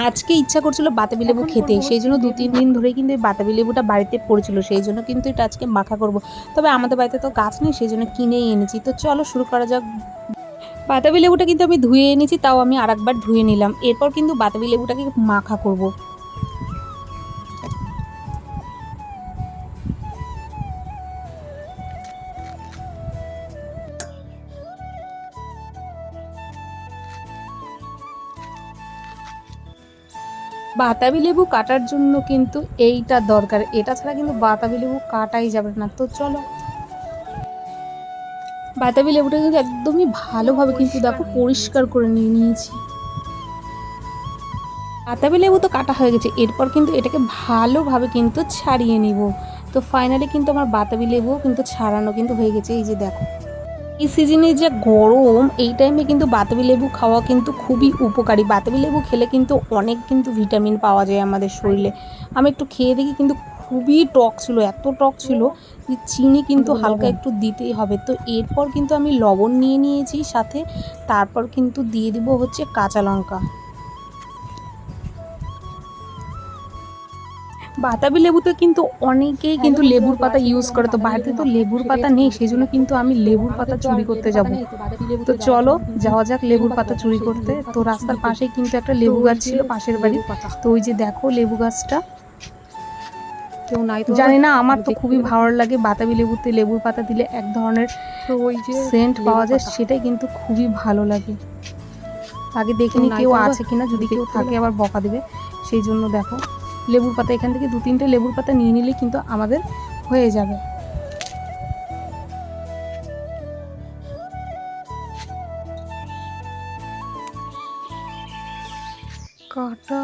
আজকে ইচ্ছা করছিল বাতাবি লেবু খেতে সেই জন্য দু তিন দিন ধরে কিন্তু এই বাতাবি লেবুটা বাড়িতে পড়েছিল সেই জন্য কিন্তু এটা আজকে মাখা করব। তবে আমাদের বাড়িতে তো গাছ নেই সেই জন্য কিনেই এনেছি। তো চলো শুরু করা যাক। বাতাবি লেবুটা কিন্তু আমি ধুয়ে এনেছি তাও আমি আরেকবার ধুয়ে নিলাম। এরপর কিন্তু বাতাবি লেবুটাকে মাখা করব। বাতাবি লেবু কাটার জন্য কিন্তু এইটা দরকার। এটা ছাড়া কিন্তু বাতাবি লেবু কাটাই যাবে না। তো চলো। বাতাবি লেবুটা কিন্তু একদমই ভালোভাবে কিন্তু দেখো পরিষ্কার করে নিয়ে নিয়েছি। বাতাবি লেবু তো কাটা হয়ে গেছে। এরপর কিন্তু এটাকে ভালোভাবে কিন্তু ছাড়িয়ে নিব। তো ফাইনালি কিন্তু আমার বাতাবি লেবুও কিন্তু ছাড়ানো কিন্তু হয়ে গেছে। এই যে দেখো। এই সিজনে যে গরম এই টাইমে কিন্তু বাতাবি লেবু খাওয়া কিন্তু খুবই উপকারী। বাতাবি লেবু খেলে কিন্তু অনেক কিন্তু ভিটামিন পাওয়া যায় আমাদের শরীরে। আমি একটু খেয়ে দেখি কিন্তু খুবই টক ছিল এত টক ছিল যে চিনি কিন্তু হালকা একটু দিতেই হবে। তো এরপর কিন্তু আমি লবণ নিয়ে নিয়েছি সাথে তারপর কিন্তু দিয়ে দিব হচ্ছে কাঁচা লঙ্কা। বাতাবি লেবুতে কিন্তু অনেকেই কিন্তু লেবুর পাতা ইউজ করে তো বাড়িতে তো লেবুর পাতা নেই সেই জন্য কিন্তু আমি লেবুর পাতা চুরি করতে যাব। তো চলো যাওয়া যাক লেবুর পাতা চুরি করতে। তো রাস্তার পাশেই কিন্তু একটা লেবু গাছ ছিল পাশের বাড়ি। তো ওই যে দেখো লেবু গাছটা। কেউ নাই তো? জানি না আমার তো খুবই ভালো লাগে বাতাবি লেবুতে লেবুর পাতা দিলে এক ধরনের ওই যে সেন্ট পাওয়া যায় সেটাই কিন্তু খুবই ভালো লাগে। আগে দেখিনি কেউ আছে কিনা যদি কেউ থাকে আবার বকা দেবে। সেই জন্য দেখো। লেবুর পাতা, এখান থেকে দু তিনটে লেবুর পাতা নিয়ে নিলে কিন্তু আমাদের হয়ে যাবে। কাটা।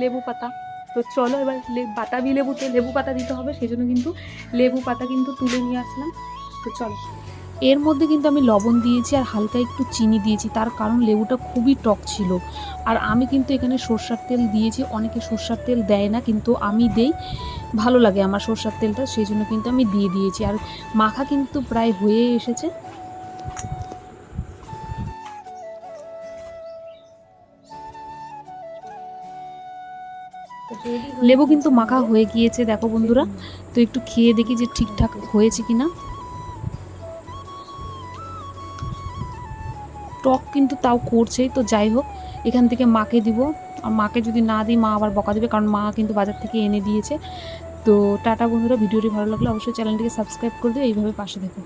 লেবু পাতা। তো চলো এবার বাতাবি লেবুতে লেবু পাতা দিতে হবে, সেজন্য কিন্তু লেবু পাতা কিন্তু তুলে নিয়ে আসলাম। তো চলো। এর মধ্যে কিন্তু আমি লবণ দিয়েছি আর হালকা একটু চিনি দিয়েছি। তার কারণ লেবুটা খুবই টক ছিল। আর আমি কিন্তু এখানে সর্ষার তেল দিয়েছি। অনেকে সর্ষার তেল দেয় না, কিন্তু আমি দেই। ভালো লাগে আমার সর্ষার তেলটা, সেই জন্য কিন্তু আমি দিয়ে দিয়েছি। আর মাখা কিন্তু প্রায় হয়ে এসেছে। লেবু কিন্তু মাখা হয়ে গিয়েছে, দেখো বন্ধুরা। তো একটু খেয়ে দেখি যে ঠিকঠাক হয়েছে কিনা। টক কিন্তু তাও করছেই, তো যাই হোক, এখান থেকে মাকে দিব। আর মাকে যদি না দিই, মা আবার বকা দেবে, কারণ মা কিন্তু বাজার থেকে এনে দিয়েছে। তো টাটা বন্ধুরা, ভিডিওটি ভালো লাগলে অবশ্যই চ্যানেলটিকে সাবস্ক্রাইব করে দিও, এইভাবে পাশে দেখো।